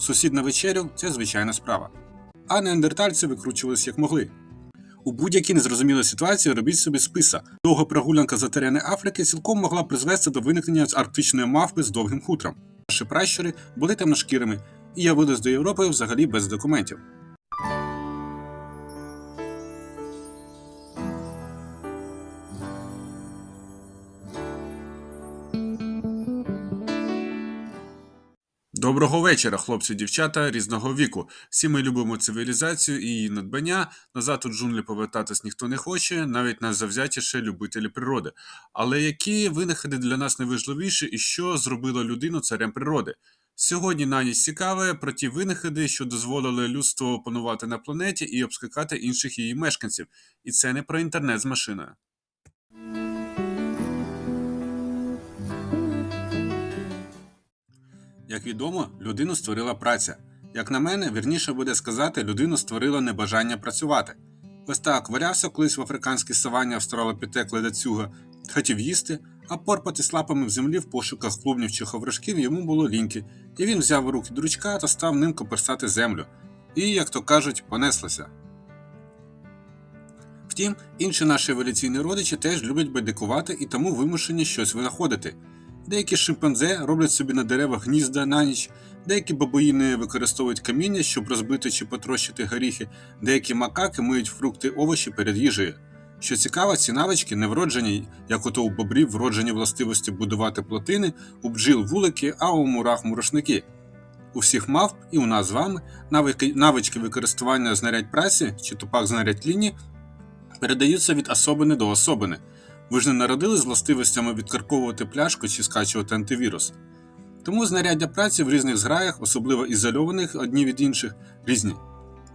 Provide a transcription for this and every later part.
Сусід на вечерю це звичайна справа. А неандертальці викручувались як могли. У будь-якій незрозумілій ситуації робіть собі списа. Довга прогулянка за терени Африки цілком могла призвести до виникнення арктичної мавпи з довгим хутром. Наші пращури були темношкірими і явились до Європи взагалі без документів. Доброго вечора, хлопці, дівчата різного віку. Всі ми любимо цивілізацію і її надбання. Назад у джунглі повертатись ніхто не хоче, навіть найзавзятіше любителі природи. Але які винаходи для нас найважливіші і що зробило людину царем природи? Сьогодні на ніч цікаве про ті винаходи, що дозволили людству панувати на планеті і обскакати інших її мешканців. І це не про інтернет з машиною. Як відомо, людину створила праця. Як на мене, вірніше буде сказати, людину створило небажання працювати. Ось так валявся колись в африканській савані австралопітек ледацюга, хотів їсти, а порпати лапами в землі в пошуках клубнів чи ховрашків йому було ліньки, і він взяв у руки дручка та став ним коперсати землю. І, як то кажуть, понеслося. Втім, інші наші еволюційні родичі теж люблять байдикувати і тому вимушені щось винаходити. Деякі шимпанзе роблять собі на деревах гнізда на ніч, деякі бабуїни використовують каміння, щоб розбити чи потрощити горіхи, деякі макаки миють фрукти овочі перед їжею. Що цікаво, ці навички не вроджені, як ото у бобрів вроджені властивості будувати плотини, у бджіл вулики, а у мурах мурашники. У всіх мавп і у нас з вами навики, навички використання знарядь праці чи тупак знарядь лінії передаються від особини до особини. Ви ж не народили з властивостями відкарковувати пляшку чи скачувати антивірус. Тому знаряддя праці в різних зграях, особливо ізольованих одні від інших, різні.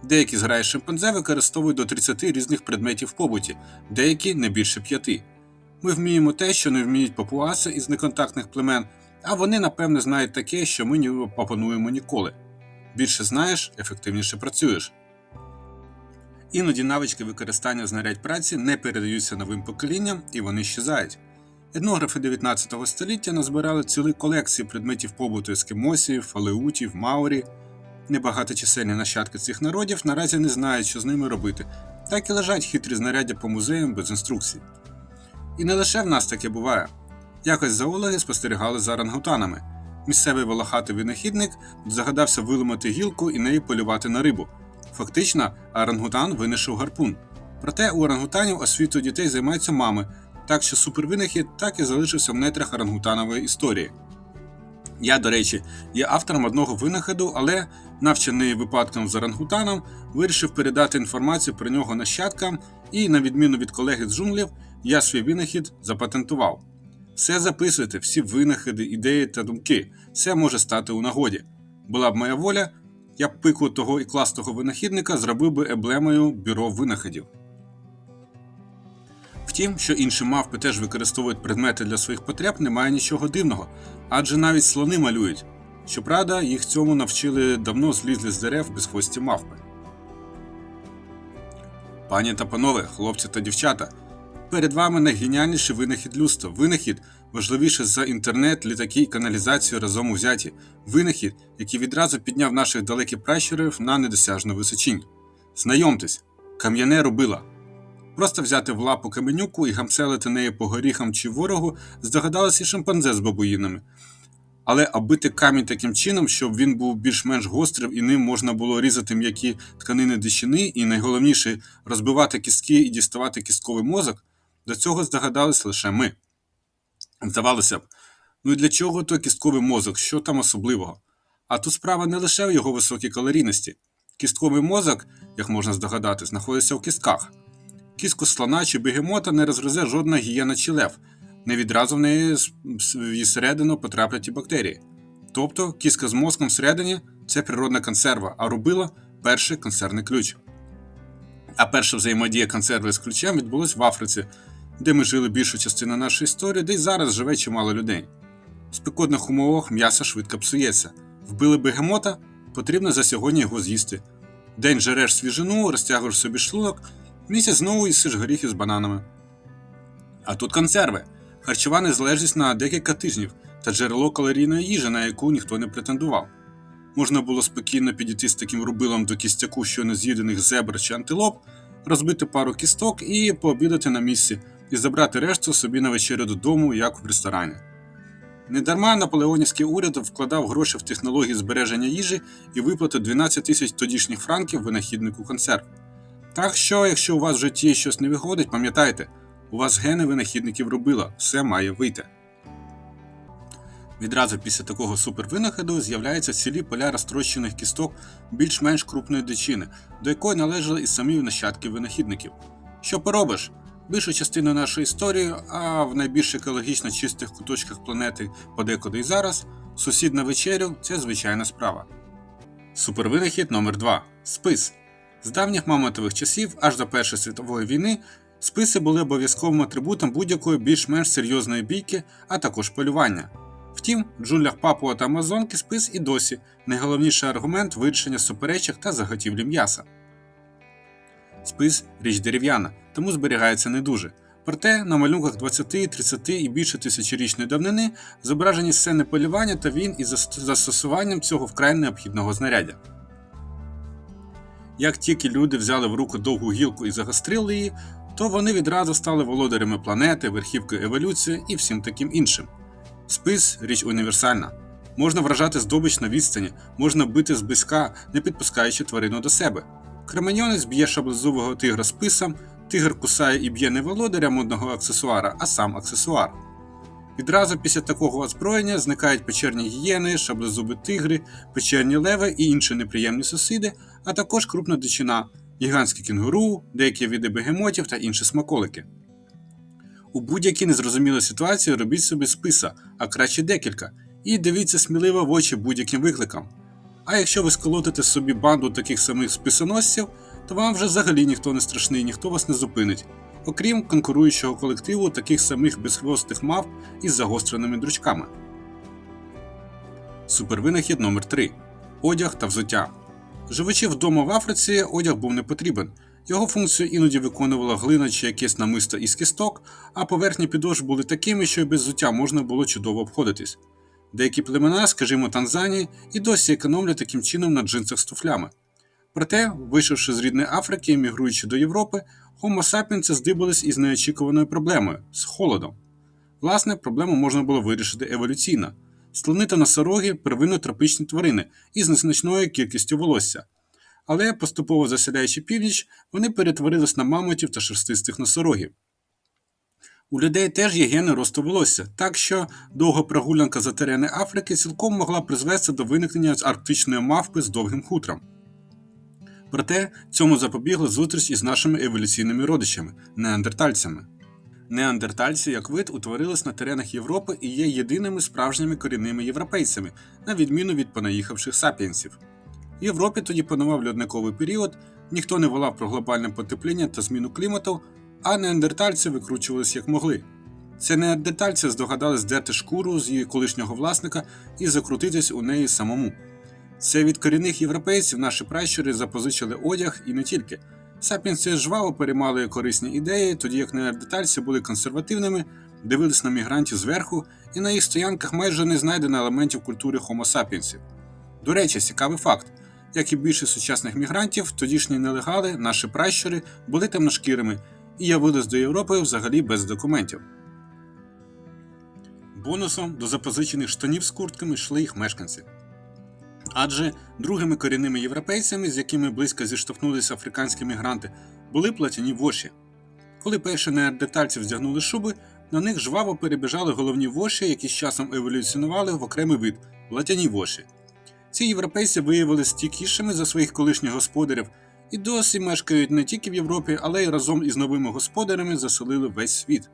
Деякі зграї шимпанзе використовують до 30 різних предметів в побуті, деякі не більше 5. Ми вміємо те, що не вміють папуаси із неконтактних племен, а вони, напевне, знають таке, що ми не опануємо ніколи. Більше знаєш, ефективніше працюєш. Іноді навички використання знарядь праці не передаються новим поколінням і вони щезають. Етнографи 19 століття назбирали цілі колекції предметів побуту ескімосів, фалеутів, маорі. Небагаточисельні нащадки цих народів наразі не знають, що з ними робити, так і лежать хитрі знаряддя по музеям без інструкцій. І не лише в нас таке буває. Якось зоологи спостерігали за орангутанами. Місцевий волохатий винахідник загадався виламати гілку і нею полювати на рибу. Фактично, орангутан винайшов гарпун. Проте у орангутанів освітою дітей займаються мами, так що супервинахід так і залишився в нетрах орангутанової історії. Я, до речі, є автором одного винаходу, але, навчений випадком з орангутаном, вирішив передати інформацію про нього нащадкам і, на відміну від колеги з джунглів, я свій винахід запатентував. Все записуйте, всі винаходи, ідеї та думки, все може стати у нагоді. Була б моя воля, я б пику того і класного винахідника зробив би еблемою бюро винаходів. Втім, що інші мавпи теж використовують предмети для своїх потреб, немає нічого дивного, адже навіть слони малюють. Щоправда, їх цьому навчили давно злізли з дерев без хвості мавпи. Пані та панове, хлопці та дівчата, перед вами найгеніальніший винахід людства. Винахід важливіше за інтернет, літаки і каналізацію разом узяті. Винахід, який відразу підняв наших далеких пращурів на недосяжну височінь. Знайомтесь, кам'яне робила. Просто взяти в лапу каменюку і гамселити нею по горіхам чи ворогу здогадалися шимпанзе з бабуїнами. Але оббити камінь таким чином, щоб він був більш-менш гострим і ним можна було різати м'які тканини дичини, і найголовніше розбивати кістки і діставати кістковий мозок, до цього здогадались лише ми. Здавалося б, ну і для чого той кістковий мозок, що там особливого? А тут справа не лише в його високій калорійності. Кістковий мозок, як можна здогадати, знаходиться в кістках. Кістку слона чи бегемота не розгризе жодна гієна чи лев, не відразу в неї середину потраплять і бактерії. Тобто кістка з мозком всередині це природна консерва, а рубила перший консервний ключ. А перша взаємодія консерви з ключем відбулась в Африці, де ми жили більшу частину нашої історії, де й зараз живе чимало людей. В спекотних умовах м'ясо швидко псується. Вбили бегемота, потрібно за сьогодні його з'їсти. День жереш свіжину, розтягуєш собі шлунок, місяць знову їсиш горіхи з бананами. А тут консерви, харчова незалежність на декілька тижнів та джерело калорійної їжі, на яку ніхто не претендував. можна було спокійно підійти з таким рубилом до кістяку щойно з'їдених зебр чи антилоп, розбити пару кісток і пообідати на місці, і забрати решту собі на вечерю додому, як в ресторані. Недарма наполеонівський уряд вкладав гроші в технології збереження їжі і виплатив 12 тисяч тодішніх франків винахіднику консерв. Так що, якщо у вас в житті щось не виходить, пам'ятайте, у вас гени винахідників робила, все має вийти. Відразу після такого супервинаходу з'являються цілі поля розтрощених кісток більш-менш крупної дичини, до якої належали і самі нащадки винахідників. Що поробиш? Більшу частину нашої історії, а в найбільш екологічно чистих куточках планети подекуди і зараз, сусід на вечерю це звичайна справа. Супервинахід номер 2 Спис. З давніх мамонтових часів аж до Першої світової війни списи були обов'язковим атрибутом будь-якої більш-менш серйозної бійки, а також полювання. Втім, в джунглях Папуа та Амазонки спис і досі найголовніший аргумент вирішення суперечок та заготівлі м'яса. Спис річ дерев'яна, тому зберігається не дуже. Проте на малюнках 20, 30 і більше тисячорічної давнини зображені сцени полювання та війн із застосуванням цього вкрай необхідного знаряддя. Як тільки люди взяли в руку довгу гілку і загострили її, то вони відразу стали володарями планети, верхівкою еволюції і всім таким іншим. Спис річ універсальна. Можна вражати здобич на відстані, можна бити зблизька, не підпускаючи тварину до себе. Кременьонець б'є шаблезубого тигра списом, тигр кусає і б'є не володаря модного аксесуара, а сам аксесуар. Відразу після такого озброєння зникають печерні гієни, шаблезуби тигри, печерні леви і інші неприємні сусіди, а також крупна дичина, гігантські кінгуру, деякі види бегемотів та інші смаколики. У будь-якій незрозумілій ситуації робіть собі списа, а краще декілька, і дивіться сміливо в очі будь-яким викликам. А якщо ви сколотите собі банду таких самих списоносців, то вам вже взагалі ніхто не страшний, ніхто вас не зупинить, окрім конкуруючого колективу таких самих безхвостих мавп із загостреними дручками. Супервинахід номер 3 Одяг та взуття. Живучи вдома в Африці, одяг був не потрібен. Його функцію іноді виконувала глина чи якесь намисто із кісток, а поверхні підошв були такими, що й без взуття можна було чудово обходитись. Деякі племена, скажімо, Танзанії, і досі економлять таким чином на джинсах з туфлями. Проте, вийшовши з рідної Африки і мігруючи до Європи, Homo sapiens здибались із неочікуваною проблемою з холодом. Власне, проблему можна було вирішити еволюційно склонити носороги первинно тропічні тварини із незначною кількістю волосся. Але, поступово заселяючи північ, вони перетворились на мамонтів та шерстистих носорогів. У людей теж є гени росту волосся, так що довга прогулянка за терени Африки цілком могла призвести до виникнення арктичної мавпи з довгим хутром. Проте цьому запобігла зустріч із нашими еволюційними родичами неандертальцями. Неандертальці, як вид, утворились на теренах Європи і є єдиними справжніми корінними європейцями, на відміну від понаїхавших сапіенсів. В Європі тоді панував льодниковий період, ніхто не волав про глобальне потепління та зміну клімату, а неандертальці викручувались як могли. Це неандертальці здогадались здерти шкуру з її колишнього власника і закрутитись у неї самому. Це від корінних європейців наші пращури запозичили одяг і не тільки. Сапіенси жваво переймали корисні ідеї, тоді як неандертальці були консервативними, дивились на мігрантів зверху, і на їх стоянках майже не знайдено елементів культури sapiensів. До речі, цікавий факт: як і більшість сучасних мігрантів, тодішні нелегали, наші пращури, були темношкірими і явились до Європи взагалі без документів. Бонусом до запозичених штанів з куртками йшли їх мешканці. Адже другими корінними європейцями, з якими близько зіштовхнулися африканські мігранти, були платяні воші. Коли перші неандертальці вдягнули шуби, на них жваво перебіжали головні воші, які з часом еволюціонували в окремий вид платяні воші. Ці європейці виявилися стійкішими за своїх колишніх господарів і досі мешкають не тільки в Європі, але й разом із новими господарями заселили весь світ.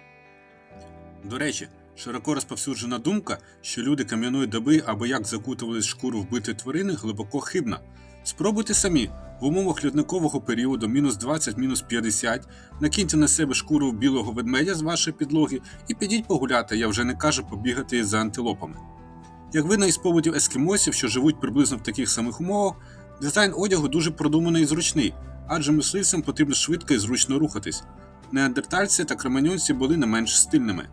До речі, широко розповсюджена думка, що люди кам'яної доби або як закутували шкуру вбитої тварини, глибоко хибна. Спробуйте самі в умовах льодникового періоду мінус 20, мінус 50, накиньте на себе шкуру білого ведмедя з вашої підлоги і підіть погуляти, я вже не кажу побігати за антилопами. Як видно із поводів ескімосів, що живуть приблизно в таких самих умовах, дизайн одягу дуже продуманий і зручний, адже мисливцям потрібно швидко і зручно рухатись. Неандертальці та креманьонці були не менш стильними.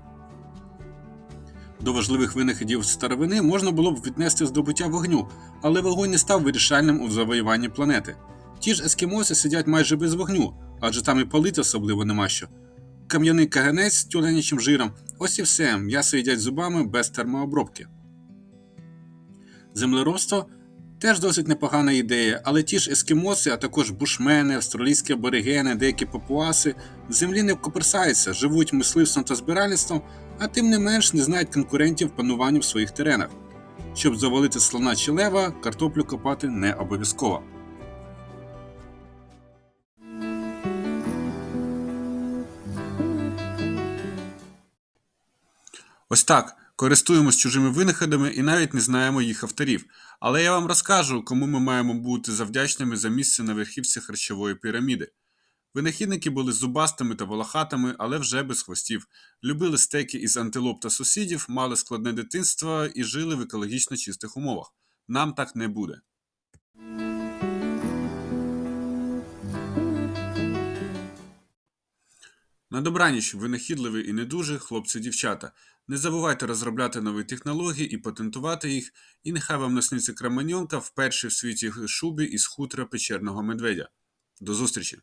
До важливих винаходів старовини можна було б віднести здобуття вогню, але вогонь не став вирішальним у завоюванні планети. Ті ж ескімоси сидять майже без вогню, адже там і палити особливо нема що. Кам'яний каганець з тюленячим жиром ось і все, м'ясо їдять зубами без термообробки. Землеробство теж досить непогана ідея, але ті ж ескімоси, а також бушмени, австралійські аборигени, деякі папуаси в землі не коперсаються, живуть мисливством та збиральництвом, а тим не менш не знають конкурентів пануванню в своїх теренах. Щоб завалити слона чи лева, картоплю копати не обов'язково. Ось так. Користуємось чужими винаходами і навіть не знаємо їх авторів. Але я вам розкажу, кому ми маємо бути завдячними за місце на верхівці харчової піраміди. Винахідники були зубастими та волохатими, але вже без хвостів. Любили стейки із антилоп та сусідів, мали складне дитинство і жили в екологічно чистих умовах. Нам так не буде. На добраніч, винахідливі і не дуже, хлопці-дівчата. Не забувайте розробляти нові технології і патентувати їх, і нехай вам насниться краманьонка вперше в світі шубі із хутра печерного медведя. До зустрічі!